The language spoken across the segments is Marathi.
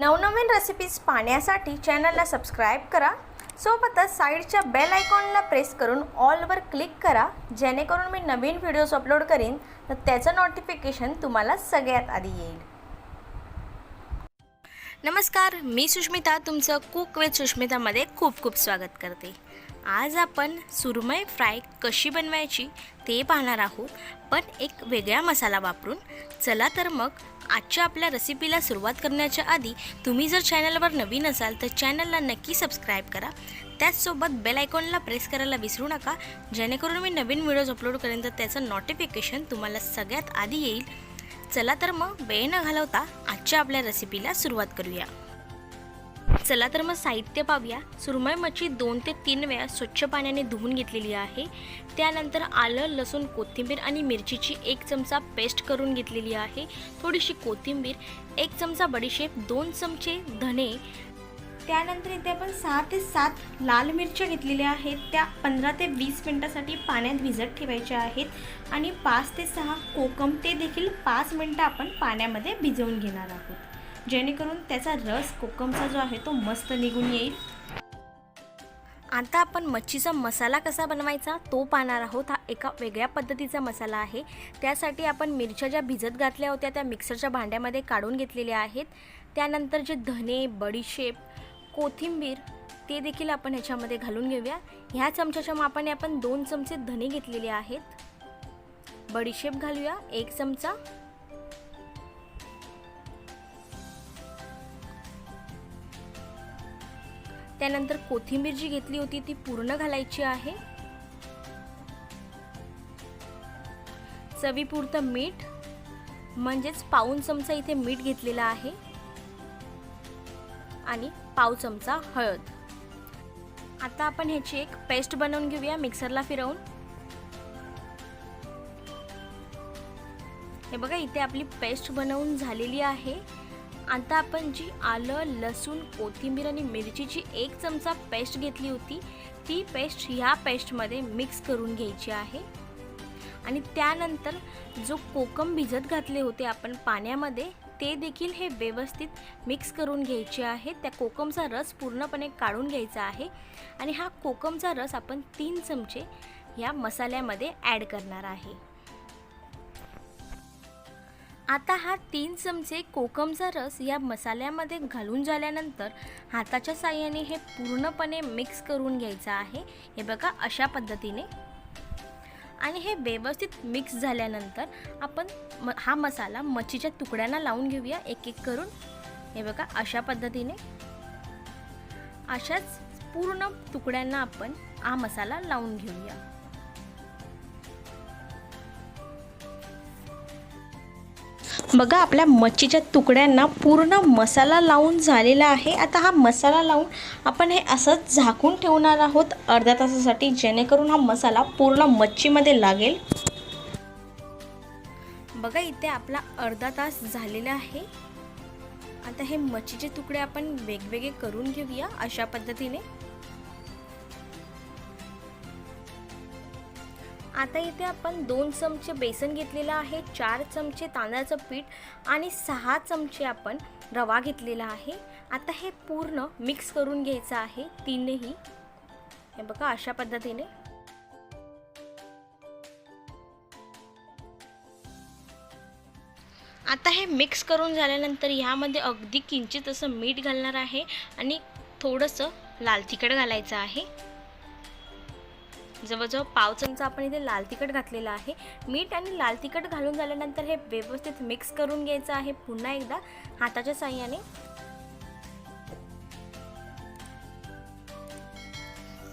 नवनवीन रेसिपीज पाहण्यासाठी चॅनलला सबस्क्राईब करा. सोबतच साईडच्या बेल आयकॉनला प्रेस करून ऑलवर क्लिक करा. जेणेकरून मी नवीन व्हिडिओज अपलोड करीन तर त्याचं नोटिफिकेशन तुम्हाला सगळ्यात आधी येईल. नमस्कार मी सुष्मिता तुमचं कुक विथ सुष्मितामध्ये खूप खूप स्वागत करते. आज आपण सुरमई फ्राय कशी बनवायची ते पाहणार आहोत. पण एक वेगळा मसाला वापरून चला तर मग आजच्या आपल्या रेसिपीला सुरुवात करण्याच्या आधी तुम्ही जर चॅनलवर नवीन असाल तर चॅनलला नक्की सबस्क्राईब करा. त्याचसोबत बेल आयकॉनला प्रेस करायला विसरू नका. जेणेकरून मी नवीन व्हिडिओज अपलोड करेन तर त्याचं नोटिफिकेशन तुम्हाला सगळ्यात आधी येईल. चला तर मग वेळ न घालवता आजच्या आपल्या रेसिपीला सुरुवात करूया. चला तर मग साहित्य पाहूया. सुरमई मच्छी दोन ते तीन वेळा स्वच्छ पाण्याने धुवून घेतलेली आहे. त्यानंतर आलं लसूण कोथिंबीर आणि मिरचीची एक चमचा पेस्ट करून घेतलेली आहे. थोडीशी कोथिंबीर एक चमचा बडीशेप दोन चमचे धने. त्यानंतर इथे आपण सहा ते सात लाल मिरच्या घेतलेल्या आहेत. त्या पंधरा ते वीस मिनटासाठी पाण्यात भिजत ठेवायच्या आहेत. आणि पाच ते सहा कोकम ते देखील पाच मिनटं आपण पाण्यामध्ये भिजवून घेणार आहोत. जेणेकरून त्याचा रस कोकमचा जो आहे तो मस्त निघून येईल. आता आपण मच्छीचा मसाला कसा बनवायचा तो पाहणार आहोत. हा एका वेगळ्या पद्धतीचा मसाला आहे. त्यासाठी आपण मिरच्या ज्या भिजत घातल्या होत्या त्या मिक्सरच्या भांड्यामध्ये काढून घेतलेल्या आहेत. त्यानंतर जे धने बडीशेप कोथिंबीर ते देखील आपण ह्याच्यामध्ये घालून घेऊया. ह्या चमच्याच्या मापाने आपण दोन चमचे धने घेतलेले आहेत. बडीशेप घालूया एक चमचा. त्यानंतर कोथिंबीर जी घेतली होती ती पूर्ण घालायची आहे. चवीपुरतं मीठ म्हणजेच पाऊन चमचा इथे मीठ घेतलेला आहे. आणि पाव चमचा हळद. आता आपण ह्याची एक पेस्ट बनवून घेऊया मिक्सरला फिरवून. हे बघा इथे आपली पेस्ट बनवून झालेली आहे. आता आपण जी आलं लसूण कोथिंबीर आणि मिरचीची एक चमचा पेस्ट घेतली होती ती पेस्ट ह्या पेस्टमध्ये मिक्स करून घ्यायची आहे. आणि त्यानंतर जो कोकम भिजत घातले होते आपण पाण्यामध्ये ते देखील हे व्यवस्थित मिक्स करून घ्यायचे आहे. त्या कोकमचा रस पूर्णपणे काढून घ्यायचा आहे. आणि हा कोकमचा रस आपण तीन चमचे ह्या मसाल्यामध्ये ॲड करणार आहे. आता हा तीन चमचे कोकमचा रस या मसाल्यामध्ये घालून झाल्यानंतर हाताच्या साह्याने हे पूर्णपणे मिक्स करून घ्यायचं आहे. हे बघा अशा पद्धतीने. आणि हे व्यवस्थित मिक्स झाल्यानंतर आपण म हा मसाला मच्छीच्या तुकड्यांना लावून घेऊया एक एक करून. हे बघा अशा पद्धतीने. अशाच पूर्ण तुकड्यांना आपण हा मसाला लावून घेऊया. बघा आपल्या मच्छीच्या तुकड्यांना पूर्ण मसाला लावून झालेला आहे. आता हा मसाला लावून आपण हे असंच झाकून ठेवणार आहोत. अर्ध्या तासासाठी जेणेकरून हा मसाला पूर्ण मच्छीमध्ये लागेल. बघा इथे आपला अर्धा तास झालेला आहे. आता हे मच्छीचे तुकडे आपण वेगवेगळे करून घेऊया अशा पद्धतीने. आता इथे आपण दोन चमचे बेसन घेतलेलं आहे चार चमचे तांदळाचं पीठ आणि सहा चमचे आपण रवा घेतलेला आहे. आता हे पूर्ण मिक्स करून घ्यायचं आहे तीनही. हे बघा अशा पद्धतीने. आता हे मिक्स करून झाल्यानंतर ह्यामध्ये अगदी किंचित असं मीठ घालणार आहे आणि थोडंसं लाल तिखट घालायचं आहे. जवळजवळ पाव चमचा आपण इथे लाल तिखट घातलेला आहे. मीठ आणि लाल तिखट घालून झाल्यानंतर हे व्यवस्थित मिक्स करून घ्यायचं आहे पुन्हा एकदा हाताच्या साह्याने.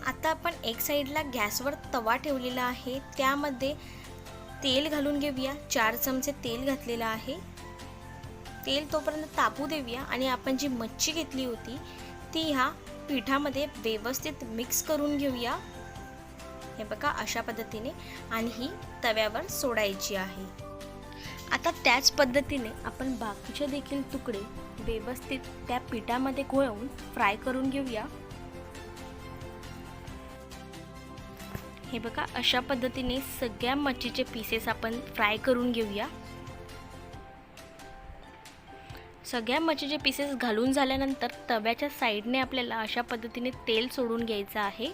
आता आपण एक साईडला गॅसवर तवा ठेवलेला आहे. त्यामध्ये तेल घालून घेऊया. चार चमचे तेल घातलेलं आहे. तेल तोपर्यंत तापू देऊया आणि आपण जी मच्छी घेतली होती ती ह्या पिठामध्ये व्यवस्थित मिक्स करून घेऊया. हे बघा अशा पद्धतीने आणि ही तव्यावर सोडायची आहे. आता त्याच पद्धतीने आपण बाकीचे देखील तुकडे व्यवस्थित त्या पिठामध्ये घोळवून फ्राय करून घेऊया. हे बघा अशा पद्धतीने सगळ्या मच्छीचे पीसेस आपण फ्राय करून घेऊया. सगळ्या मच्छीचे पीसेस घालून झाल्यानंतर तव्याच्या साईडने आपल्याला अशा पद्धतीने तेल सोडून घ्यायचं आहे.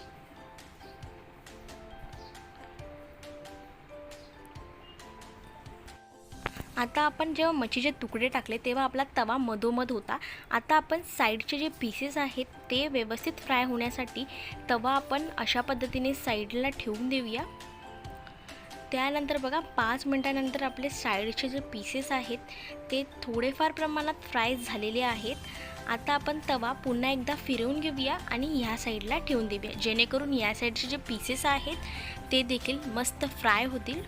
आता आपण जेव्हा मच्छीचे तुकडे टाकले तेव्हा आपला तवा मधोमध होता. आता आपण साईडचे जे पीसेस आहेत ते व्यवस्थित फ्राय होण्यासाठी तवा आपण अशा पद्धतीने साईडला ठेवून देऊया. त्यानंतर बघा पाच मिनटानंतर आपले साईडचे जे पीसेस आहेत ते थोडेफार प्रमाणात फ्राय झालेले आहेत. आता आपण तवा पुन्हा एकदा फिरवून घेऊया आणि ह्या साईडला ठेवून देऊया. जेणेकरून या साईडचे जे पीसेस आहेत ते देखील मस्त फ्राय होतील.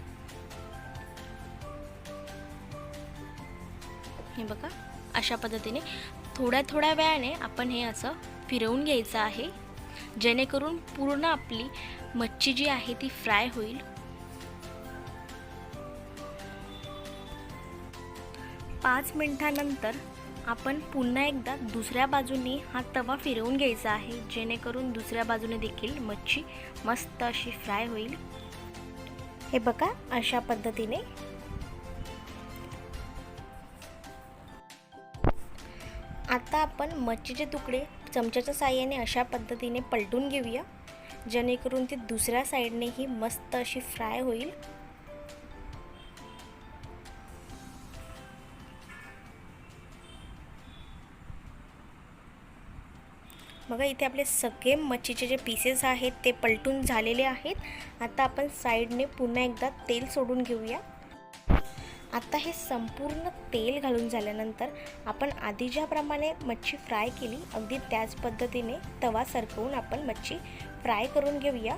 हे बघा अशा पद्धतीने थोड्या थोड्या वेळाने आपण हे असं फिरवून घ्यायचं आहे. जेणेकरून पूर्ण आपली मच्छी जी आहे ती फ्राय होईल. पाच मिनटानंतर आपण पुन्हा एकदा दुसऱ्या बाजूने हा तवा फिरवून घ्यायचा आहे. जेणेकरून दुसऱ्या बाजूने देखील मच्छी मस्त अशी फ्राय होईल. हे बघा अशा पद्धतीने आता आपण मच्छीचे तुकडे चमच्याच्या साह्याने अशा पद्धतीने पलटून घेऊया. जेणेकरून ती दुसऱ्या साईडनेही मस्त अशी फ्राय होईल. बघा इथे आपले सगळे मच्छीचे जे पीसेस आहेत ते पलटून झालेले आहेत. आता आपण साईडने पुन्हा एकदा तेल सोडून घेऊया. आता हे संपूर्ण तेल घालून झाल्यानंतर आपण आधी ज्याप्रमाणे मच्छी फ्राय केली अगदी त्याच पद्धतीने तवा सरकवून आपण मच्छी फ्राय करून घेऊया.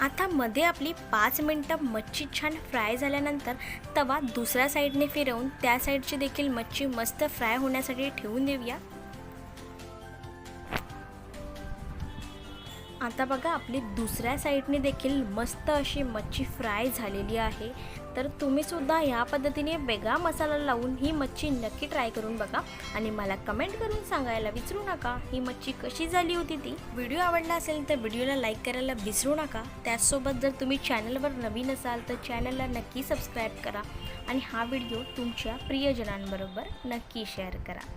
आता मध्ये आपली पाच मिनटं मच्छी छान फ्राय झाल्यानंतर तवा दुसऱ्या साईडने फिरवून त्या साईडची देखील मच्छी मस्त फ्राय होण्यासाठी ठेवून देऊया. आता बघा आपली दुसऱ्या साईडने देखील मस्त अशी मच्छी फ्राय झालेली आहे. तर तुम्हीसुद्धा ह्या पद्धतीने वेगळा मसाला लावून ही मच्छी नक्की ट्राय करून बघा आणि मला कमेंट करून सांगायला विसरू नका. ही मच्छी कशी झाली होती ती? व्हिडिओ आवडला असेल तर व्हिडिओला लाईक करायला विसरू नका. त्याचसोबत जर तुम्ही चॅनलवर नवीन असाल तर चॅनलला नक्की सबस्क्राईब करा आणि हा व्हिडिओ तुमच्या प्रियजनांबरोबर नक्की शेअर करा.